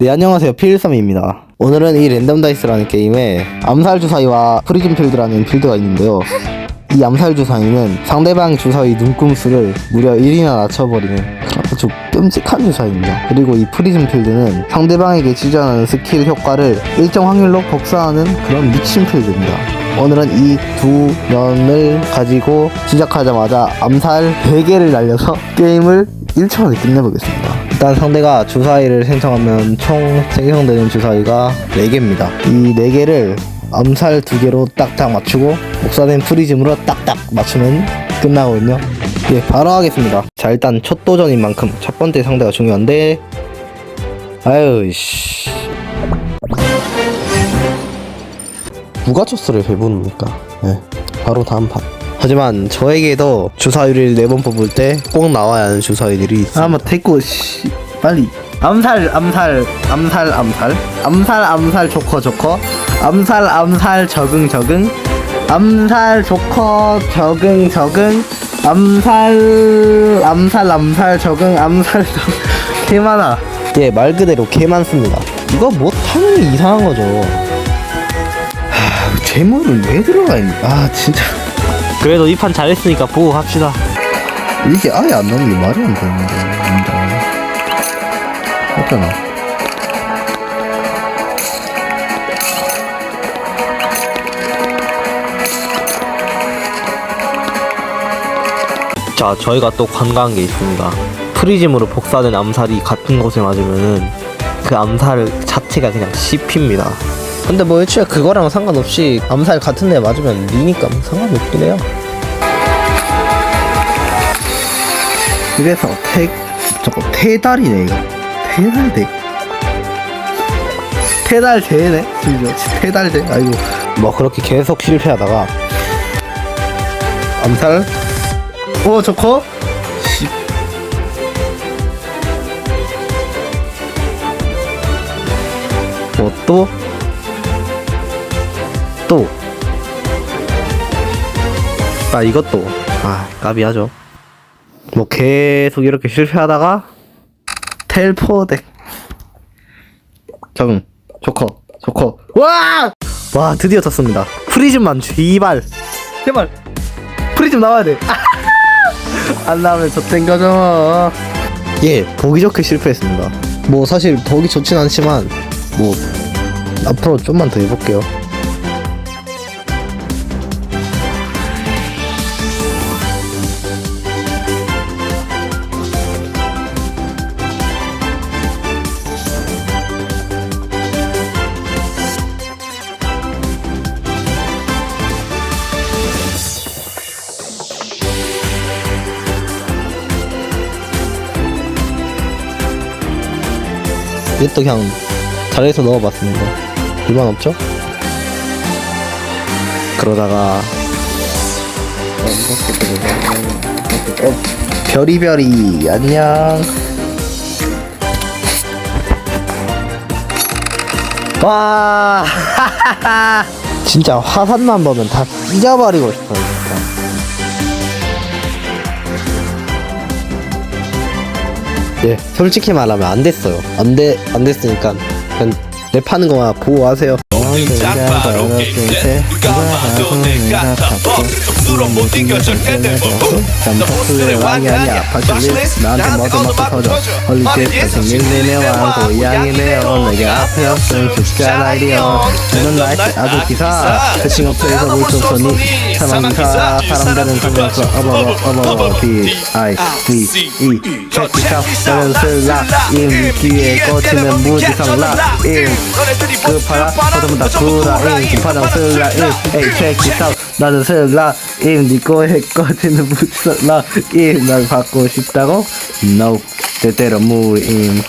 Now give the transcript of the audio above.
네 안녕하세요. 필섬입니다. 오늘은 이 랜덤 다이스라는 게임에 암살 주사위와 프리즘 필드라는 필드가 있는데요. 이 암살 주사위는 상대방 주사위 눈금수를 무려 1이나 낮춰버리는 아주 끔찍한 주사위입니다. 그리고 이 프리즘 필드는 상대방에게 지전하는 스킬 효과를 일정 확률로 복사하는 그런 미친 필드입니다. 오늘은 이 두 면을 가지고 시작하자마자 암살 100개를 날려서 게임을 1초 만에 끝내보겠습니다 일단 상대가 주사위를 생성하면 총 생성되는 주사위가 4개입니다. 이 4개를 암살 2개로 딱딱 맞추고 복사된 프리즘으로 딱딱 맞추면 끝나거든요. 예, 바로 하겠습니다. 자, 일단 첫 도전인 만큼 첫 번째 상대가 중요한데 아유, 씨. 누가 초스를 배부릅니까? 네, 바로 다음 판. 하지만 저에게도 주사위를 네 번 뽑을 때 꼭 나와야 하는 주사위들이 있습니다. 아마 태고 씨 빨리. 암살 암살 암살 암살. 암살 암살 조커 조커. 암살 암살 적응 적응. 암살 조커 적응 적응. 암살 암살 암살 적응 암살 개 많아. 예 말 그대로 개 많습니다. 이거 못하는 게 이상한 거죠. 하, 재물은 왜 들어가 있니 아 진짜 그래도 이 판 잘했으니까 보고 갑시다. 이게 아예 안 나오는 게 말이 안 되는데. 맞잖아. 자, 저희가 또 관광한 게 있습니다. 프리즘으로 복사된 암살이 같은 곳에 맞으면은 그 암살 자체가 그냥 씹힙니다. 근데 뭐 애초에 그거랑 상관없이 암살 같은 데 맞으면 리니까 뭐 상관이 없긴 해요. 그래서 태 저거 태달이네 이거. 태달대. 태달대네? 심지어 태달대? 아이고. 뭐 그렇게 계속 실패하다가 암살? 오 좋고 씨. 뭐또 또. 아, 이것도. 아, 까비하죠. 뭐, 계속 이렇게 실패하다가, 텔포덱. 적응. 조커. 조커. 와! 와, 드디어 쳤습니다. 프리즘만, 제발. 제발. 프리즘 나와야 돼. 안 나오면 젖된 거죠. 예, 보기 좋게 실패했습니다. 뭐, 사실 보기 좋진 않지만, 뭐, 앞으로 좀만 더 해볼게요. 이것도 그냥 자리에서 넣어봤습니다. 불만 없죠? 그러다가 어, 별이별이 안녕. 와 진짜 화산만 보면 다 찢어버리고 싶어요 진짜. 예, 솔직히 말하면 안 됐어요. 안 돼, 안 됐으니까 그냥 랩하는 거만 보고 하세요. 패싱업체에서 물속선이 사망기사 사람들은 그면서 어버버 어버버 B I D E 패키사 너는 슬라 임 귀에 꽂히는 무지성 라임 급하라 서점은 다 구라임 김파장 슬라임 에이 체키사 나는 슬라임 니 꼬에 꽂히는 무지성 라임 날 받고 싶다고? No 때때로 무임